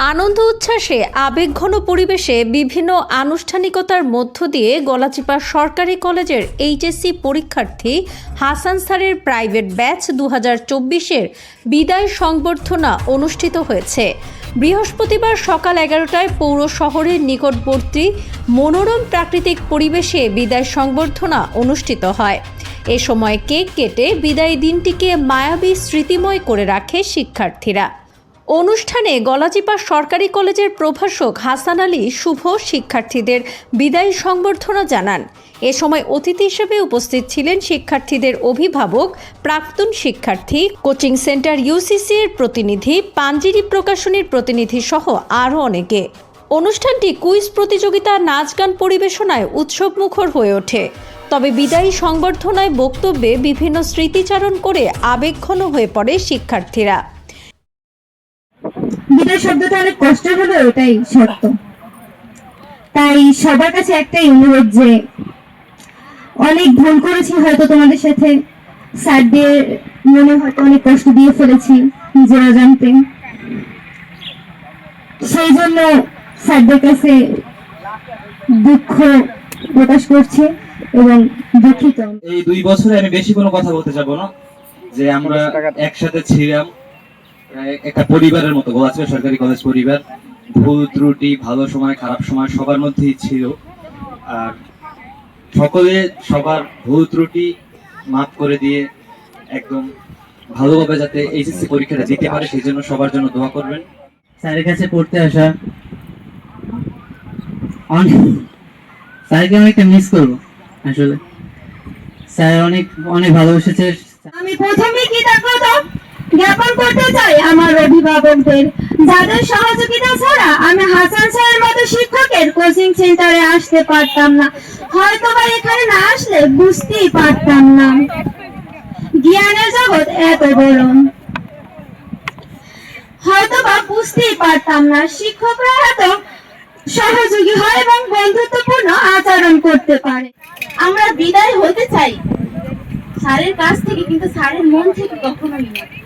আনন্দ উচ্ছ্বাসে আবেগঘন পরিবেশে বিভিন্ন আনুষ্ঠানিকতার মধ্য দিয়ে গলাচিপা সরকারি কলেজের এইচএসসি পরীক্ষার্থী হাসান স্যারের প্রাইভেট ব্যাচ দু হাজার চব্বিশের বিদায় সংবর্ধনা অনুষ্ঠিত হয়েছে। বৃহস্পতিবার সকাল এগারোটায় পৌর শহরের নিকটবর্তী মনোরম প্রাকৃতিক পরিবেশে বিদায় সংবর্ধনা অনুষ্ঠিত হয়। এ সময় কেক কেটে বিদায়ী দিনটিকে মায়াবী স্মৃতিময় করে রাখে শিক্ষার্থীরা। অনুষ্ঠানে গলাচিপা সরকারি কলেজের প্রভাষক হাসান আলী শুভ শিক্ষার্থীদের বিদায়ী সংবর্ধনা জানান। এ সময় অতিথি হিসেবে উপস্থিত ছিলেন শিক্ষার্থীদের অভিভাবক, প্রাক্তন শিক্ষার্থী, কোচিং সেন্টার ইউসিসি এর প্রতিনিধি, পাঞ্জিরি প্রকাশনীর প্রতিনিধি সহ আরও অনেকে। অনুষ্ঠানটি কুইজ প্রতিযোগিতা, নাচ গান পরিবেশনায় উৎসবমুখর হয়ে ওঠে। তবে বিদায়ী সংবর্ধনায় বক্তব্যে বিভিন্ন স্মৃতিচারণ করে আবেগঘন হয়ে পড়ে শিক্ষার্থীরা। বিদায় শব্দটা অনেক কষ্টের হলো, ওটাই সত্য। তাই সবার কাছে একটাই অনুরোধ যে, অনেক ভুল করেছি হয়তো তোমাদের সাথে। স্যারদের মনে হয়তো অনেক কষ্ট দিয়ে ফেলেছি নিজেরা জানতে। সেই জন্য স্যারদের কাছে দুঃখ প্রকাশ করছে এবং দুঃখিত। এই দুই বছরে আমি বেশি কোনো কথা বলতে যাব না, যে আমরা একসাথে ছিলাম। একটা পরিবারের মতো গোয়াচিপা সরকারি কলেজ পরিবার। ভুল ত্রুটি ভালো সময় খারাপ সময় সবার মধ্যেই ছিল। আর সকলে সবার ভুল ত্রুটি মাফ করে দিয়ে একদম ভালোভাবে যাতে এইচএসসি পরীক্ষাটা দিতে পারে সেই জন্য সবার জন্য দোয়া করবেন। স্যারের কাছে পড়তে আসা। অনেক স্যারকে অনেকটা মিস করব আসলে। স্যার অনেক অনেক ভালোবেসেছে। আমি প্রথমে কৃতজ্ঞতা জ্ঞাপন করতে চাই আমার অভিভাবকদের। যাদের সহযোগিতা ছাড়া আমি হাসান স্যারের মতো শিক্ষকের কোচিং সেন্টারে আসতে পারতাম না। হয়তো বা এখানে না আসলে বুঝতেই পারতাম না। জ্ঞানের জগৎ এত বড় হয়তো বা বুঝতেই পারতাম না। শিক্ষকরা এত সহযোগী হয় এবং বন্ধুত্বপূর্ণ আচরণ করতে পারে। আমরা বিদায় হতে চাই। স্যারের কাছ থেকে, কিন্তু স্যারের মন থেকে কখনোই না স্যারেদের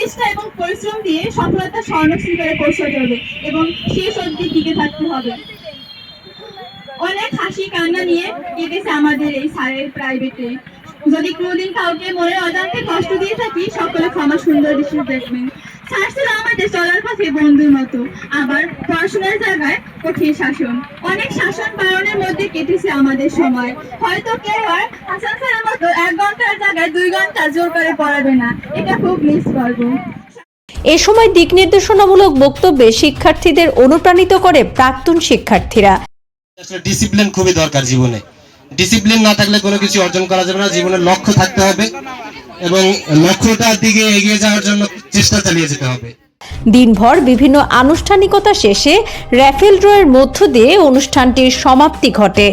চেষ্টা এবং পরিশ্রম দিয়ে সফলতার শিকারে পৌঁছাতে হবে এবং শেষ অবধি টিকে থাকতে হবে। অনেক হাসি কান্না নিয়ে কেটেছে আমাদের এই স্যারের প্রাইভেটে যদি কোনোদিন কাউকে মনে অজান্তে কষ্ট দিয়ে থাকি, সকলে ক্ষমা সুন্দর দৃষ্টি দেখবেন। স্যার ছিল আমাদের চলার পথে বন্ধুর মতো। আবার পড়াশোনার জায়গায় কঠিন শাসন। অনেক শাসন পালনের মধ্যে কেটেছে আমাদের সময়। হয়তো কেউ আর হাসান স্যারের মতো এক ঘণ্টার জায়গায় দুই ঘণ্টা জোর করে পড়াবে না। এটা খুব মিস করব এ সময় দিক নির্দেশনামূলক বক্তব্যে শিক্ষার্থীদের অনুপ্রাণিত করে প্রাক্তন শিক্ষার্থীরা। আসলে ডিসিপ্লিন খুবই দরকার জীবনে। ডিসিপ্লিন না থাকলে কোনো কিছু অর্জন করা যাবে না। জীবনের লক্ষ্য থাকতে হবে এবং লক্ষ্যটার দিকে এগিয়ে যাওয়ার জন্য চেষ্টা চালিয়ে যেতে হবে। দিনভর বিভিন্ন আনুষ্ঠানিকতা শেষে র্যাফেল ড্রয়ের মধ্য দিয়ে অনুষ্ঠানটির সমাপ্তি ঘটে।